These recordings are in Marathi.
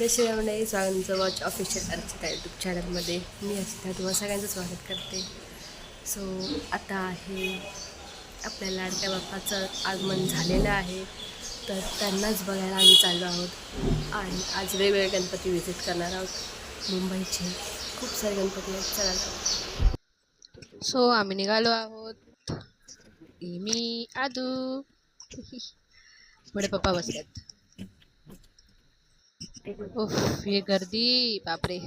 जय श्रीरामने सगळ्यांचं वॉच ऑफिशियल अर्चिता यूट्यूब चॅनलमध्ये मी अर्चिता तुम्हाला सगळ्यांचं स्वागत करते. सो आता आहे आपल्या लाडक्या बाप्पाचं आगमन झालेलं आहे. तर त्यांनाच बघायला आम्ही चाललो आहोत. आणि आज वेगवेगळे गणपती व्हिजिट करणार आहोत. मुंबईचे खूप सारे गणपती आहेत. चला. सो आम्ही निघालो आहोत. मी आदू. पुढे पप्पा बसल्यात उफ हे गर्दी बापरे.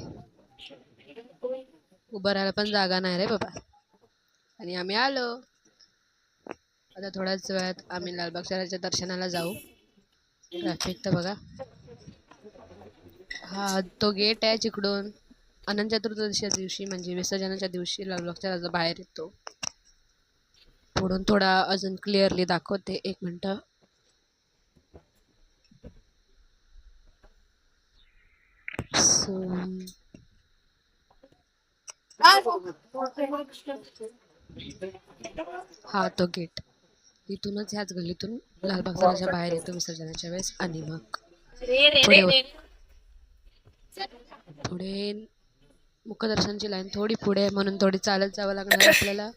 उभं राहायला पण जागा नाही रे बाबा. आणि आम्ही आलो. आता थोड्याच वेळात आम्ही लालबाग शहराच्या दर्शनाला जाऊ. ट्रॅफिक तर बघा. हा तो गेट आहे जिकडून अनंत चतुर्दशीच्या दिवशी म्हणजे विसर्जनाच्या दिवशी लालबागच्या राजा बाहेर येतो. पुढून थोडा अजून क्लिअरली दाखवते. एक मिनटं. So, हा तो गेट इथूनच ह्याच गल्लीतून लालबागच्या राजा बाहेर येतो विसर्जनाच्या वेळेस आणि मग पुढे मुखदर्शनची लाईन थोडी पुढे आहे म्हणून थोडी चालत जावं लागणार आपल्याला.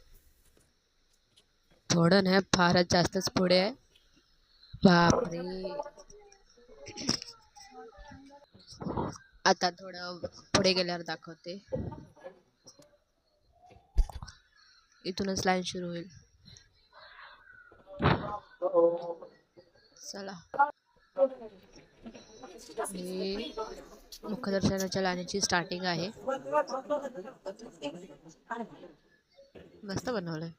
थोडं नाही फारच जास्तच पुढे आहे. बापरे. आता थोडं पुढे गेल्यावर दाखवते. इथूनच लाईन सुरू होईल. चला. हे मुखदर्शनाच्या लाईनीची स्टार्टिंग आहे. मस्त बनवलंय.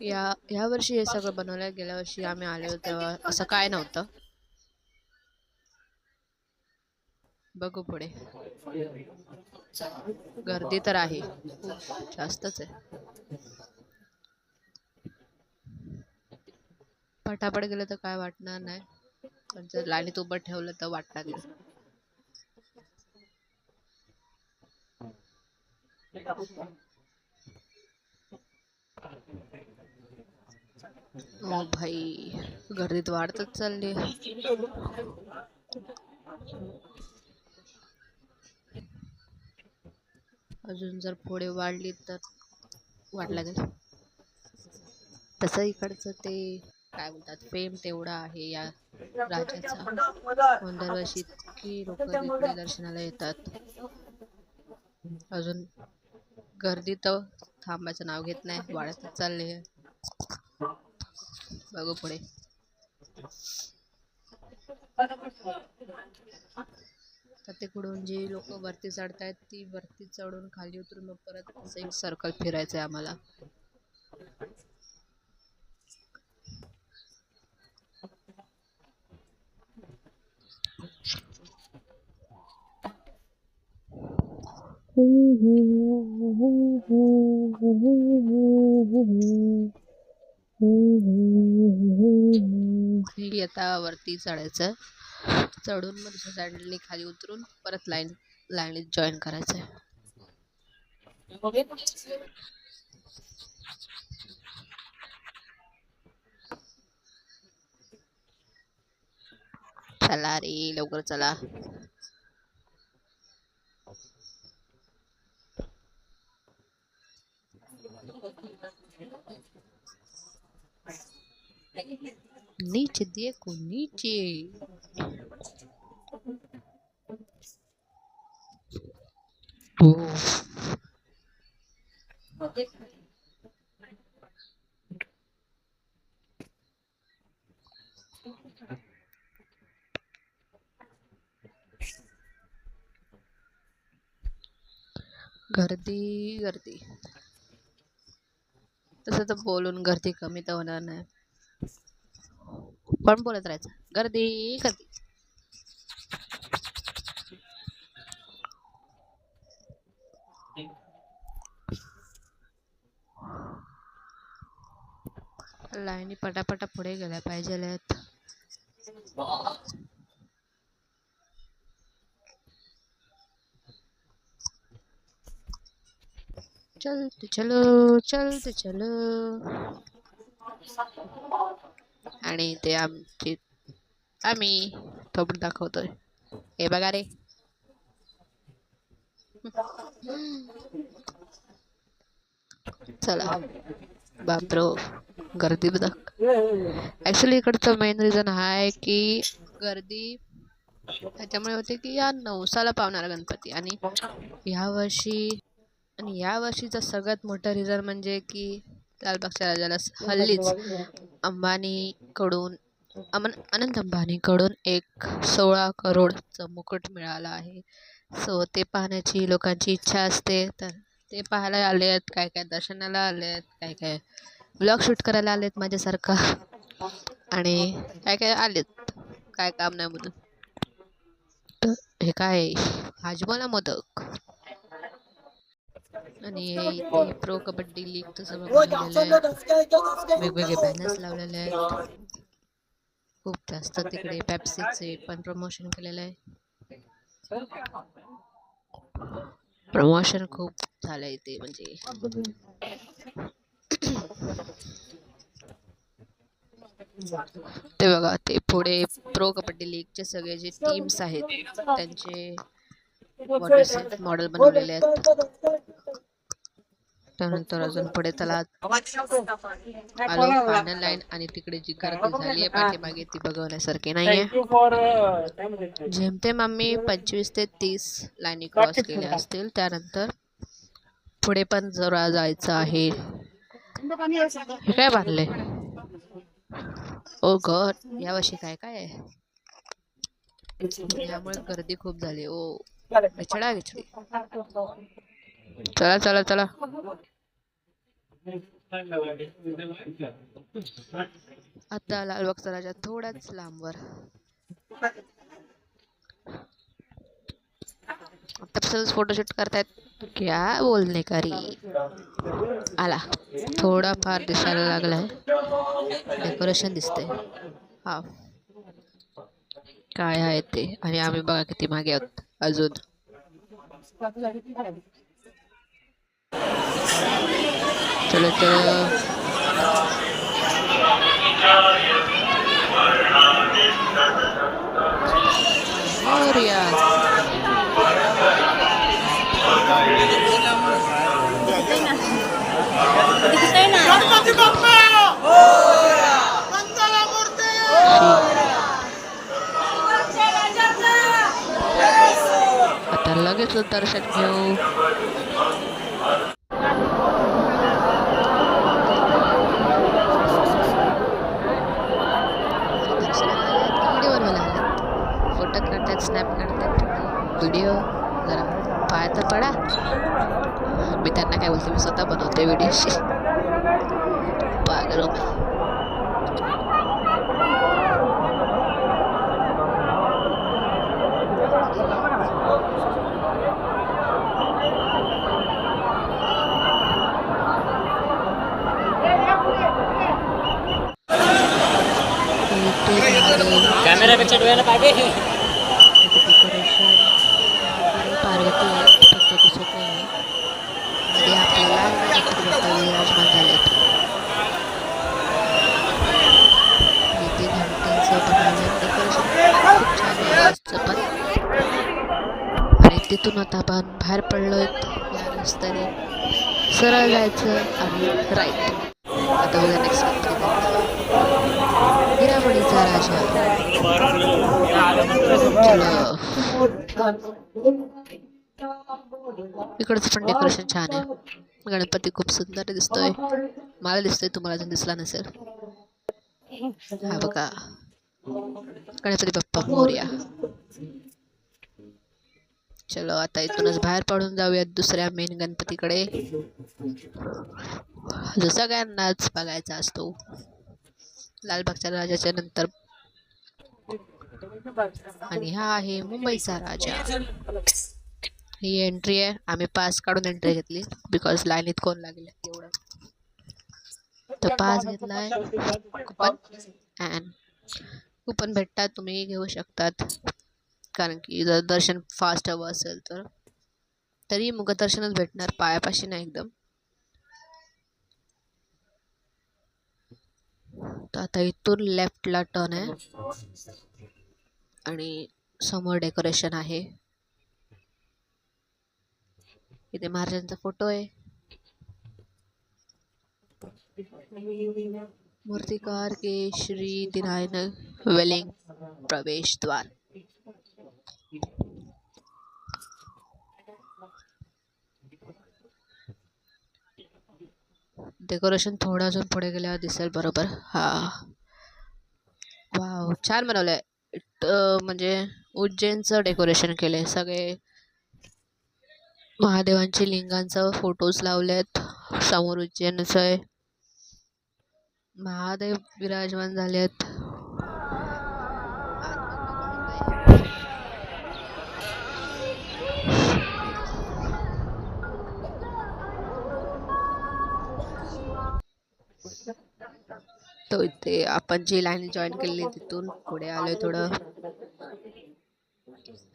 या या वर्षी हे सगळं बनवलंय. गेल्या वर्षी आम्ही आलो तेव्हा असं काय नव्हतं. बघू पुढे. गर्दी तर आहे. जास्तच आहे. पटापट गेलं तर काय वाटणार नाही. पण जर लाईनीत उभं ठेवलं तर वाटणार नाही भाई गर्दीत वाढतच चालली. अजून जर पुढे वाढली तर वाट लागेल. तसं इकडचं ते काय बोलतात फेम तेवढा आहे या राजाचा दरवर्षी इतकी लोक इकडे दर्शनाला येतात. अजून गर्दी तर थांबायचं नाव घेत नाही वाढतच चालले बघू पुढे. तर तिकडून जी लोक वरती चढतायत ती वरती चढून खाली उतरून मग परत असं एक सर्कल फिरायचं आहे आम्हाला आता वरती चढायचं. चढून मग दुसऱ्या साईडने खाली उतरून परत लाईन लाईनीत जॉईन करायचं आहे चला रे लवकर चला. नीचे देखो नीचे उफ, गर्दी गर्दी. तसं तर बोलून गर्दी कमी तर होणार नाही. पण बोलत राहायचं? गर्दी गर्दी. लाईनी पटापटा पुढे गेल्या पाहिजेत चलते चलो चलते चलो. आणि ते आमची आम्ही तो पण दाखवतोय. हे बघा रे. चला. बापरो गर्दी बघ. ऍक्च्युली इकडचं मेन रिझन हा आहे की गर्दी त्याच्यामुळे होते की या नवसाला पावणारा गणपती. आणि ह्या वर्षी आणि या वर्षीचं सगळ्यात मोठं रिझन म्हणजे की लालबागच्या राजाला हल्लीच अंबानीकडून अमन अनंत अंबानीकडून एक सोळा करोडचं मुकुट मिळालं आहे. सो ते पाहण्याची लोकांची इच्छा असते. तर ते पाहायला आले आहेत काय काय दर्शनाला आले आहेत काय काय ब्लॉग शूट करायला आलेत माझ्यासारखा. आणि काय काय आलेत काय काम नाही म्हणून. तर हे काय हाजमोला मोदक. आणि हे इथे प्रो कबड्डी लीगचं सगळं आहे. वेगवेगळे बॅनर्स लावलेले आहेत. खूप जास्त तिकडे पेप्सीचे पण प्रमोशन केलेलं आहे. प्रमोशन खूप झालं इथे म्हणजे. ते बघा ते पुढे प्रो कबड्डी लीगचे सगळे जे टीम्स आहेत त्यांचे मॉडेल बनवलेले आहेत. त्यानंतर अजून पुढे त्याला आलो फायनल लाईन आणि तिकडे जी गर्दी झाली आहे पाठीमागे ती बघवण्यासारखी नाहीये. जेमतेम आम्ही पंचवीस ते तीस लाईनी क्रॉस केल्या असतील. त्यानंतर पुढे पण जरा जायचं आहे. हे काय बांधले? ओ गॉड यावर्षी काय काय आहे? यामुळे गर्दी खूप झाली. ओ विचडा विचडी चला चला चला. आता लालबागचा राजा थोडाच लांबवर. आता फोटोशूट करतायत. क्या बोलणे करी? आला. थोडा फार दिसायला लागलाय. डेकोरेशन दिसतंय. हा. काय आहे ते? आणि आम्ही बघा किती मागे आहोत. अजून. चलो चलो मोरया आता लगेच दर्शन घेऊ व्हिडिओ बनवायला आलेत फोटो काढतात स्नॅप काढतात व्हिडिओ जरा पाय तर पडा. मी त्यांना काय बोलते मी स्वतः बनवते व्हिडिओशी पागलो मी मैं. इथे कॅमेरापेक्षा डोळ्याला पाहिजे इथे डेकोरेशन इकडे पार्वती आहे फक्त दिसत नाही मध्ये आपल्याला गणपती बाप्पा विराजमान झालेत इथे घंटांचं बनवलं डेकोरेशन खूप छान आहे आजचं पण आणि आता आपण बाहेर पडलोय. या रस्त्याने सरळ जायचं आणि राईट. आता बघा नेक्स्ट हिरामणीचा राजा. इकडचं पण डेकोरेशन छान आहे. गणपती खूप सुंदर दिसतोय. मला दिसतोय तुम्हाला अजून दिसला नसेल. हा बघा. गणपती बाप्पा मोर्या. चलो आता इथूनच बाहेर पडून जाऊयात दुसऱ्या मेन गणपतीकडे. जो सगळ्यांनाच बघायचा असतो. लालबागच्या राजाच्या नंतर. आणि हा आहे मुंबईचा राजा. ही एंट्री आहे. आम्ही पास काढून एंट्री घेतली. बिकॉज लाईनीत कोण लागले एवढं. तर पास घेतलाय. कुपन अँड कुपन भेटतात तुम्ही घेऊ शकतात. कारण की जर दर्शन फास्ट हवं असेल तर. तरी मुखदर्शनच भेटणार पायापाशी नाही एकदम. तर आता इथून लेफ्टला टर्न आहे. आणि समोर डेकोरेशन आहे. इथे महाराजांचा फोटो आहे. मूर्तिकार के श्री दिनायन वेलिंग प्रवेश द्वार. डेकोरेशन थोडं अजून पुढे गेल्यावर दिसेल बरोबर. हा. वाव छान बनवलंय. आहे म्हणजे उज्जैनचं डेकोरेशन केलंय. सगळे महादेवांची लिंगांचं फोटोज लावलेत. समोर उज्जैनचं आहे. महादेव विराजमान झालेत. तो इथे आपण जी लाईन जॉईन केलेली तिथून पुढे आलोय थोडं.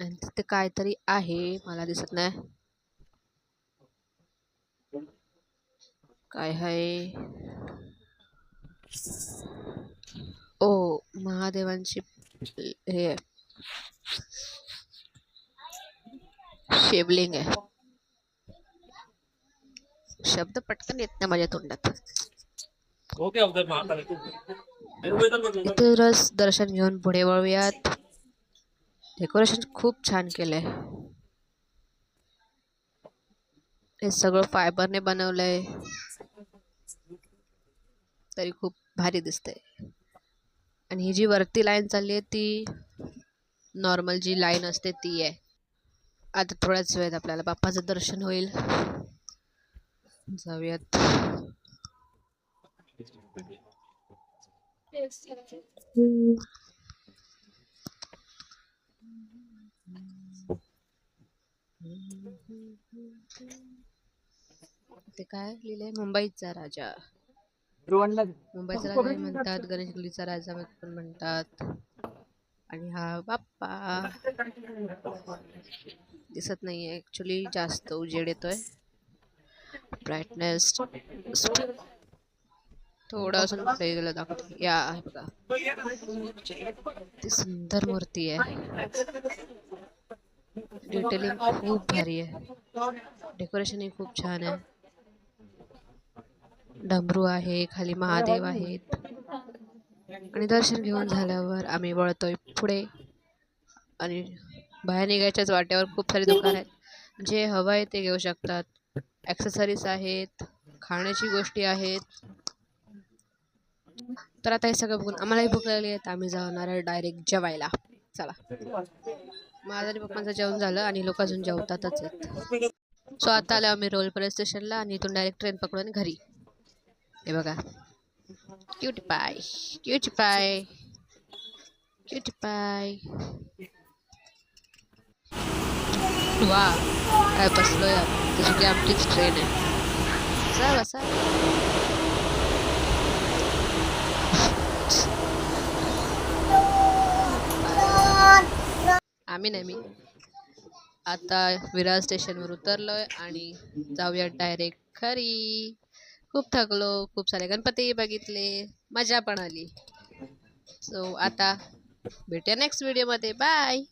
आणि तिथे काहीतरी आहे मला दिसत नाही. काय आहे? ओ महादेवांची हे. आहे. शिवलिंग आहे. शब्द पटकन येत नाही माझ्या तोंडात. हो दर्शन घेऊन पुढे वळूयात डेकोरेशन खूप छान केलंय हे सगळं फायबरने बनवलंय। तरी खूप भारी दिसतंय. आणि ही जी वरती लाईन चालली आहे ती नॉर्मल जी लाईन असते ती आहे. आता थोड्याच वेळेत आपल्याला बाप्पाचं दर्शन होईल. जाऊयात. ते काय लिहिलंय? मुंबईचा राजा. मुंबईचा राजा हे म्हणतात गणेशगुलीचा राजा पण म्हणतात. आणि हा बाप्पा. दिसत नाहीये. ऍक्च्युली जास्त उजेड येतोय. ब्राईटनेस थोडा असून पुढे दाखवते. या आहे बघा. ती सुंदर मूर्ती आहे. डिटेलिंग खूप भारी आहे. डेकोरेशन ही खूप छान आहे. डमरू आहे खाली महादेव आहेत. आणि दर्शन घेऊन झाल्यावर आम्ही वळतोय पुढे. आणि बाहेर निघायच्याच वाट्यावर खूप सारे दुकान आहेत. जे हवं आहे ते घेऊ शकतात. ॲक्सेसरीज आहेत खाण्याची गोष्टी आहेत. तर आता हे सगळं बघून आम्हालाही भूक लागली आहे तर आम्ही जाणार आहे डायरेक्ट जेवायला. चला. माझं आणि पप्पांचं जेवण झालं आणि लोक अजून जेवतातच आहेत. सो आता आलो आम्ही रोल पोलीस स्टेशनला आणि इथून डायरेक्ट ट्रेन पकडून घरी. हे बघा. क्यूट पाय क्यूट पाय क्यूट पाय वा काय बसलोय आपण. तशी की आमचीच ट्रेन आहे. बसा बसा. आम्ही नाही मी. आता विरार स्टेशनवर उतरलो आहे आणि जाऊया डायरेक्ट खरी. खूप थकलो खूप सारे गणपती बघितले मजा पण आली. सो आता भेटूया नेक्स्ट व्हिडिओमध्ये बाय